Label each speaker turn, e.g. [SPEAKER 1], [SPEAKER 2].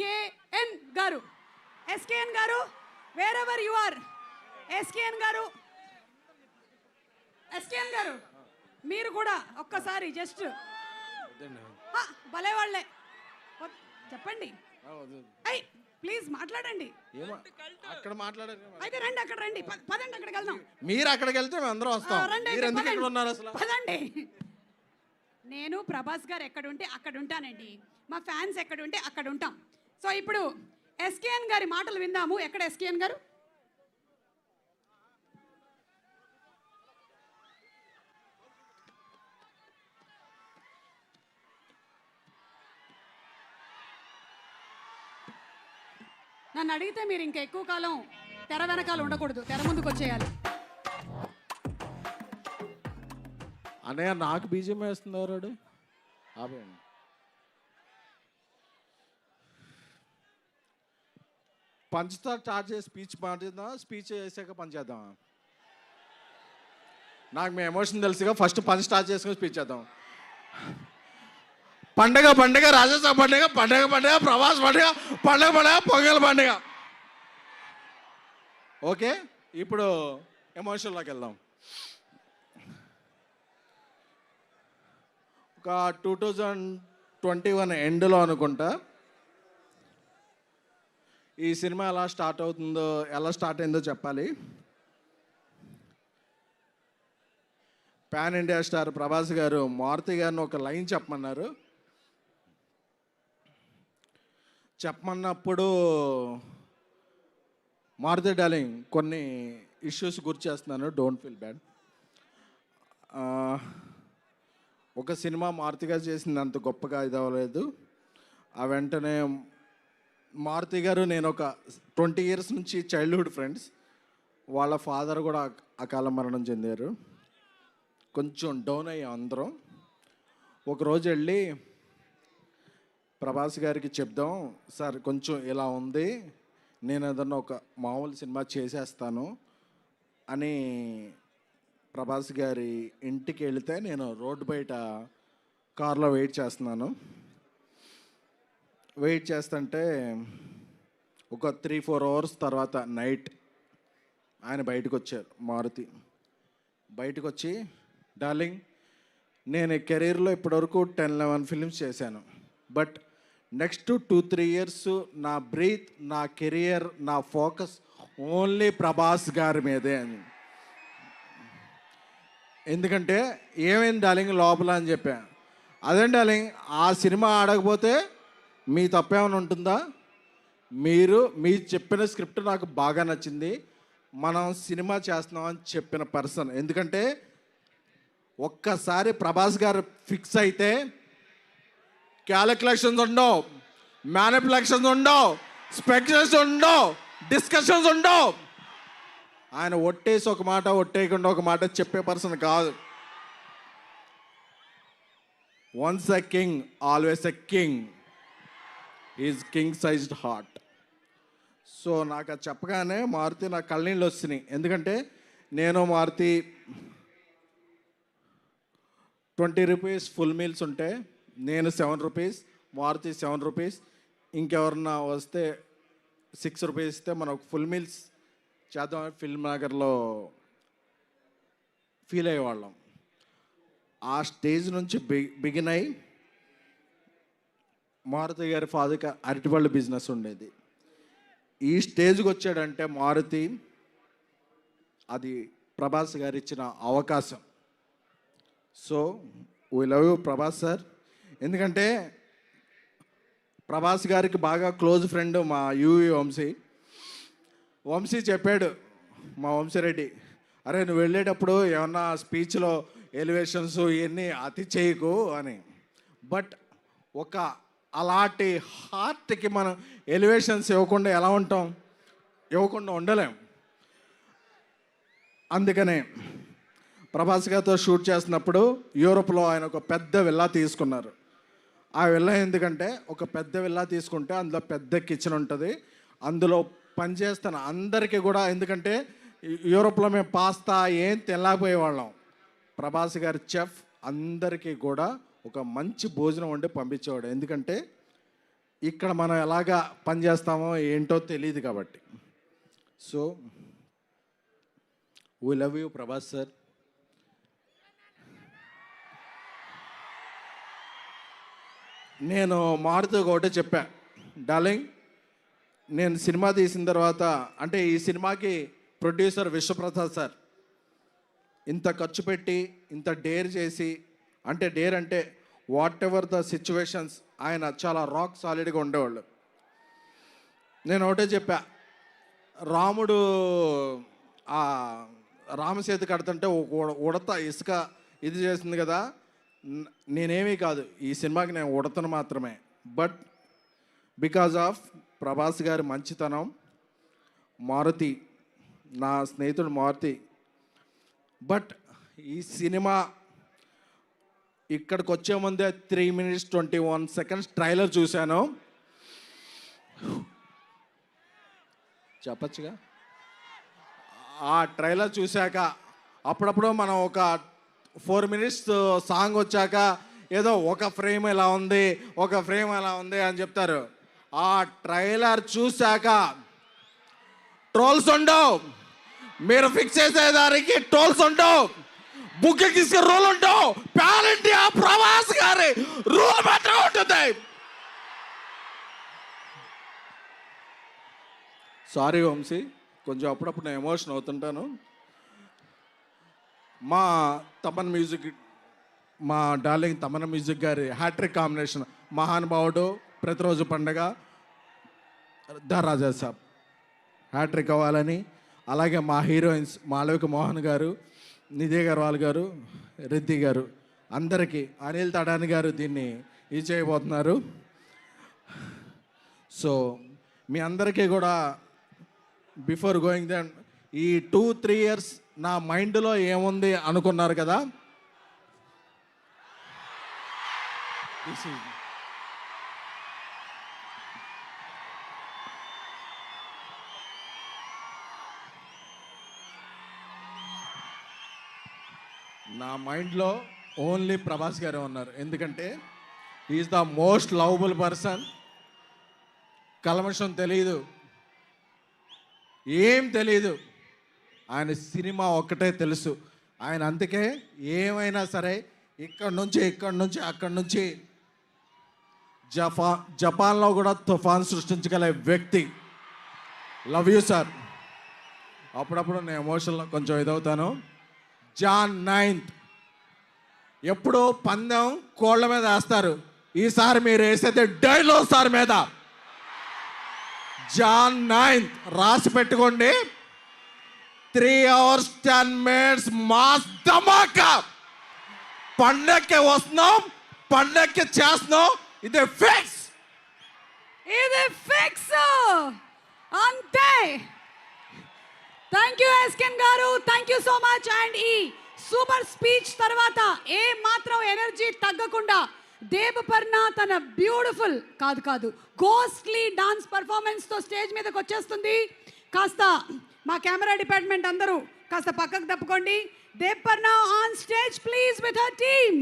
[SPEAKER 1] SKN garu SKN garu wherever you are SKN garu SKN garu మీరు కూడా ఒక్కసారి just భలే వాళ్ళే. చెప్పండి. అయ్ ప్లీజ్ మాట్లాడండి.
[SPEAKER 2] అక్కడ మాట్లాడారు
[SPEAKER 1] అయితే రండి అక్కడ రండి. పదండి అక్కడికి వెళ్దాం.
[SPEAKER 2] మీరు అక్కడికి వెళ్తే మేము అందరం వస్తాం. మీరు ఎందుకు ఇక్కడ. ఉన్నారు అసలు?
[SPEAKER 1] పదండి. నేను ప్రభాస్ గారు ఎక్కడ ఉంటే అక్కడ ఉంటానండి మా ఫ్యాన్స్ ఎక్కడ ఉంటే అక్కడ ఉంటాం సో ఇప్పుడు ఎస్కేఎన్ గారి మాటలు విందాము. ఎక్కడ ఎస్కేఎన్ గారు? నన్ను అడిగితే మీరు ఇంకా ఎక్కువ కాలం తెర వెనకాల ఉండకూడదు. తెర ముందుకు వచ్చేయాలి.
[SPEAKER 2] అన్నయ్య నాకు బీజం వేస్తున్నారు ఎవరాడు ఆపేయండి. పంచుతో స్టార్ట్ చేసి స్పీచ్ పంచేద్దాం స్పీచ్ చేసాక పనిచేద్దాం నాకు మీ ఎమోషన్ తెలుసుగా ఫస్ట్ పంచ్ స్టార్ట్ చేసుకుని స్పీచ్ చేద్దాం. పండగ పండగ రాజస్థాన్ పండగ పండగ పండగ ప్రవాస్ పండగ పండగ పండగ పొంగల్ పండగ. ఓకే? ఇప్పుడు ఎమోషన్లోకి వెళ్దాం. ఒక టూ థౌజండ్ ట్వంటీ వన్ ఎండ్లో అనుకుంటా. ఈ సినిమా ఎలా స్టార్ట్ అవుతుందో ఎలా స్టార్ట్ అయిందో చెప్పాలి. పాన్ ఇండియా స్టార్ ప్రభాస్ గారు మారుతి గారిని ఒక లైన్ చెప్పమన్నారు. చెప్పమన్నప్పుడు మారుతి డార్లింగ్ కొన్ని ఇష్యూస్ గుర్తు చేస్తున్నాను డోంట్ ఫీల్ బ్యాడ్. ఒక సినిమా మారుతిగా చేసింది అంత గొప్పగా ఇది అవ్వలేదు. ఆ వెంటనే మారుతి గారు నేను ఒక ట్వంటీ ఇయర్స్ నుంచి చైల్డ్హుడ్ ఫ్రెండ్స్ వాళ్ళ ఫాదర్ కూడా అకాల మరణం చెందారు. కొంచెం డౌన్ అయ్యాం అందరం. ఒకరోజు వెళ్ళి ప్రభాస్ గారికి చెప్దాం సార్ కొంచెం ఇలా ఉంది. నేను ఏదన్నా ఒక మామూలు సినిమా చేసేస్తాను అని ప్రభాస్ గారి ఇంటికి వెళితే నేను రోడ్డు బయట కార్లో వెయిట్ చేస్తున్నాను. వెయిట్ చేస్తుంటే ఒక త్రీ ఫోర్ అవర్స్ తర్వాత నైట్ ఆయన బయటకు వచ్చారు మారుతి. బయటకు వచ్చి డార్లింగ్ నేను కెరీర్లో ఇప్పటివరకు టెన్ లెవెన్ ఫిల్మ్స్ చేశాను. But next two three years నా బ్రీత్ నా కెరియర్ నా ఫోకస్ ఓన్లీ ప్రభాస్ గారి మీదే అని. ఎందుకంటే ఏమైంది డార్లింగ్ లోపల? అని చెప్పా. అదే డార్లింగ్ ఆ సినిమా ఆడకపోతే మీ తప్పేమైనా ఉంటుందా? మీరు మీ చెప్పిన స్క్రిప్ట్ నాకు బాగా నచ్చింది. మనం సినిమా చేస్తున్నాం అని చెప్పిన పర్సన్. ఎందుకంటే ఒక్కసారి ప్రభాస్ గారు ఫిక్స్ అయితే క్యాలిక్యులేషన్స్ ఉండవు మ్యానిపులేషన్స్ ఉండవు స్పెక్యులేషన్స్ ఉండవు డిస్కషన్స్ ఉండవు. ఆయన ఒట్టేసి ఒక మాట ఒట్టేయకుండా ఒక మాట చెప్పే పర్సన్ కాదు. Once a king always a king is king sized heart so నాకు అది చెప్పగానే మారుతి నా కళ్ళనీళ్ళు వస్తున్నాయి ఎందుకంటే నేను Maruthi twenty rupees full meals ఉంటే నేను seven rupees Maruthi seven rupees ఇంకెవరన్నా వస్తే సిక్స్ రూపీస్ ఇస్తే మనం ఫుల్ మీల్స్ చేద్దాం ఫిల్మ్ నగర్లో ఫీల్ అయ్యేవాళ్ళం. ఆ స్టేజ్ నుంచి బి బిగిన్ అయి మారుతి గారి ఫాదర్కి అరటిపళ్ళు బిజినెస్ ఉండేది. ఈ స్టేజ్కి వచ్చాడంటే మారుతి అది ప్రభాస్ గారు ఇచ్చిన అవకాశం. So we love you Prabhas sir ఎందుకంటే ప్రభాస్ గారికి బాగా క్లోజ్ ఫ్రెండ్ మా యూవి వంశీ. వంశీ చెప్పాడు మా వంశీరెడ్డి అరే నువ్వు వెళ్ళేటప్పుడు ఏమన్నా స్పీచ్లో ఎలివేషన్స్ ఇవన్నీ అతి చేయకు అని. బట్ ఒక అలాంటి హార్ట్కి మనం ఎలివేషన్స్ ఇవ్వకుండా ఎలా ఉంటాం? ఇవ్వకుండా ఉండలేం. అందుకనే ప్రభాస్ గారితో షూట్ చేసినప్పుడు యూరోప్లో ఆయన ఒక పెద్ద విల్లా తీసుకున్నారు. ఆ విల్లా ఎందుకంటే ఒక పెద్ద విల్లా తీసుకుంటే అందులో పెద్ద కిచెన్ ఉంటుంది. అందులో పనిచేస్తున్న అందరికీ కూడా ఎందుకంటే యూరోప్లో మేము పాస్తా ఏం తినలేకపోయేవాళ్ళం. ప్రభాస్ గారి చెఫ్ అందరికీ కూడా ఒక మంచి భోజనం వండి పంపించేవాడు. ఎందుకంటే ఇక్కడ మనం ఎలాగా పనిచేస్తామో ఏంటో తెలియదు కాబట్టి. So we love you Prabhas sir నేను మారుతూ ఒకటే చెప్పా. డార్లింగ్ నేను సినిమా తీసిన తర్వాత అంటే ఈ సినిమాకి ప్రొడ్యూసర్ విశ్వప్రసాద్ సార్ ఇంత ఖర్చు పెట్టి ఇంత డేర్ చేసి అంటే డేర్ అంటే వాట్ ఎవర్ ద సిచ్యువేషన్స్ ఆయన చాలా రాక్ సాలిడ్గా ఉండేవాళ్ళు. నేను ఒకటే చెప్పా రాముడు ఆ రామసేతు కడుతుంటే ఉడత ఇసుక ఇది చేసింది కదా నేనేమీ కాదు ఈ సినిమాకి నేను ఉడతను మాత్రమే. బట్ బికాజ్ ఆఫ్ ప్రభాస్ గారి మంచితనం మారుతి నా స్నేహితుడు మారుతి. బట్ ఈ సినిమా ఇక్కడికి వచ్చే ముందే three minutes twenty one seconds trailer చూశాను. చెప్పచ్చుగా? ఆ ట్రైలర్ చూశాక అప్పుడప్పుడు మనం ఒక ఫోర్ మినిట్స్ సాంగ్ వచ్చాక ఏదో ఒక ఫ్రేమ్ ఎలా ఉంది ఒక ఫ్రేమ్ ఎలా ఉంది అని చెప్తారు. ఆ ట్రైలర్ చూశాక ట్రోల్స్ ఉండవు. మీరు ఫిక్స్ చేసేదానికి ట్రోల్స్ ఉండవు. బుక్ తీసుకుని రూల్ ఉంటావు. ప్యాన్ ఇండియా ప్రవాస్ గారి రూల్ మాత్రమే ఉంటుంది. సారీ వంశీ. కొంచెం అప్పుడప్పుడు నేను ఎమోషన్ అవుతుంటాను. మా తమన్ మ్యూజిక్ మా డార్లింగ్ తమన్ మ్యూజిక్ గారి హ్యాట్రిక్ కాంబినేషన్ మహానుభావుడు ప్రతిరోజు పండగ ద రాజా సాబ్. హ్యాట్రిక్ అవ్వాలని అలాగే మా హీరోయిన్స్ మాళవిక మోహన్ గారు నిధి అగర్వాల్ గారు రెడ్డి గారు అందరికీ అనిల్ తడాని గారు దీన్ని ఇది చేయబోతున్నారు. సో మీ అందరికీ కూడా బిఫోర్ గోయింగ్ దెన్ ఈ టూ త్రీ ఇయర్స్ నా మైండ్లో ఏముంది అనుకున్నారు కదా? దిస్ ఈజ్ నా మైండ్లో ఓన్లీ ప్రభాస్ గారే ఉన్నారు. ఎందుకంటే is the most lovable person కల్మషం తెలియదు ఏం తెలియదు ఆయన సినిమా ఒక్కటే తెలుసు. ఆయన అందుకే ఏమైనా సరే ఇక్కడ నుంచి ఇక్కడ నుంచి అక్కడి నుంచి జపా జపాన్లో కూడా తుఫాన్ సృష్టించగల వ్యక్తి. లవ్ యూ సార్ అప్పుడప్పుడు నేను ఎమోషన్లో కొంచెం ఇదవుతాను. జాన్ నైన్త్ ఎప్పుడో పందెం కోళ్ళ మీద వేస్తారు. ఈసారి మీరు వేసేది డైలో సార్ మీద. జాన్ నైన్త్ రాసి పెట్టుకోండి. Three hours ten minutes mass Dhamaka. పండక్కి వస్తున్నాం పండక్కి చేస్తున్నాం. ఇది ఫిక్స్.
[SPEAKER 1] ఇది ఫిక్స్. అంతే. Thank you SKN garu thank you so much and ఈ సూపర్ స్పీచ్ తర్వాత ఏ మాత్రం ఎనర్జీ తగ్గకుండా దేవపర్ణ తన బ్యూటిఫుల్ కాదు కాదు గోస్ట్లీ డాన్స్ పర్ఫార్మెన్స్తో స్టేజ్ మీదకి వచ్చేస్తుంది. కాస్త మా కెమెరా డిపార్ట్మెంట్ అందరూ కాస్త పక్కకు తప్పుకోండి. Devaparna on stage please with her team